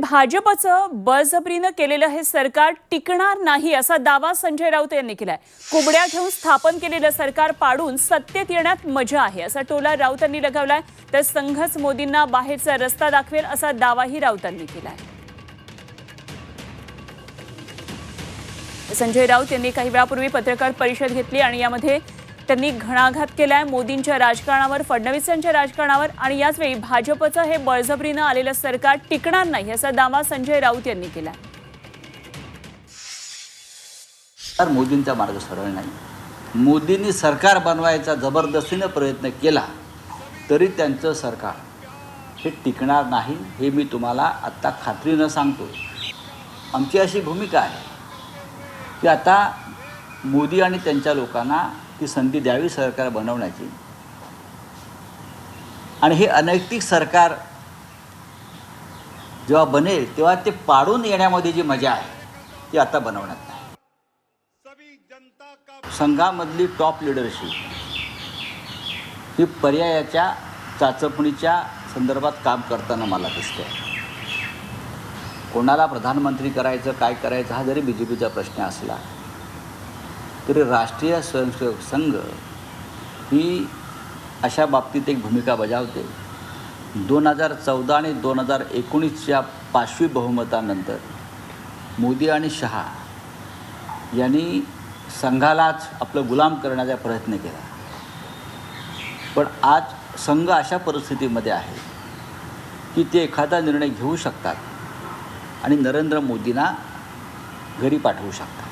भाजपचं बळजबरीनं केलेलं हे सरकार टिकणार नाही असा दावा संजय राऊत यांनी केलाय. कुबड्या घेऊन स्थापन केलेलं सरकार पाडून सत्तेत येण्यात मजा आहे असा टोला राऊतांनी लगावलाय. तर संघच मोदींना बाहेरचा रस्ता दाखवेल असा दावाही राऊतांनी केलाय. संजय राऊत यांनी काही वेळापूर्वी पत्रकार परिषद घेतली आणि यामध्ये त्यांनी घणाघात केलाय. मोदींच्या राजकारणावर फडणवीसांच्या राजकारणावर आणि याचवेळी भाजपचं हे बळजबरीनं आलेलं सरकार टिकणार नाही असा दावा संजय राऊत यांनी केला तर मोदींचा मार्ग सरळ नाही. मोदींनी सरकार बनवायचा जबरदस्तीनं प्रयत्न केला तरी त्यांचं सरकार हे टिकणार नाही हे मी तुम्हाला आत्ता खात्रीनं सांगतो आमची अशी भूमिका आहे की आता मोदी आणि त्यांच्या लोकांना ती संधी द्यावी सरकार बनवण्याची. आणि हे अनैतिक सरकार जेव्हा बनेल तेव्हा ते पाडून येण्यामध्ये जी मजा आहे ती आता बनवण्यात नाही. संघामधली टॉप लिडरशिप ही पर्यायाच्या चाचपणीच्या संदर्भात काम करताना मला दिसते. कोणाला प्रधानमंत्री करायचं काय करायचं हा जरी बी जे पीचा प्रश्न असला तरी राष्ट्रीय स्वयंसेवक संघ ही अशा बाबतीत एक भूमिका बजावते. दोन हजार चौदा आणि दोन हजार एकोणीसच्या पाचवी बहुमतानंतर मोदी आणि शहा यांनी संघालाच आपलं गुलाम करण्याचा प्रयत्न केला. पण आज संघ अशा परिस्थितीमध्ये आहे की ते एखादा निर्णय घेऊ शकतात आणि नरेंद्र मोदींना घरी पाठवू शकतात.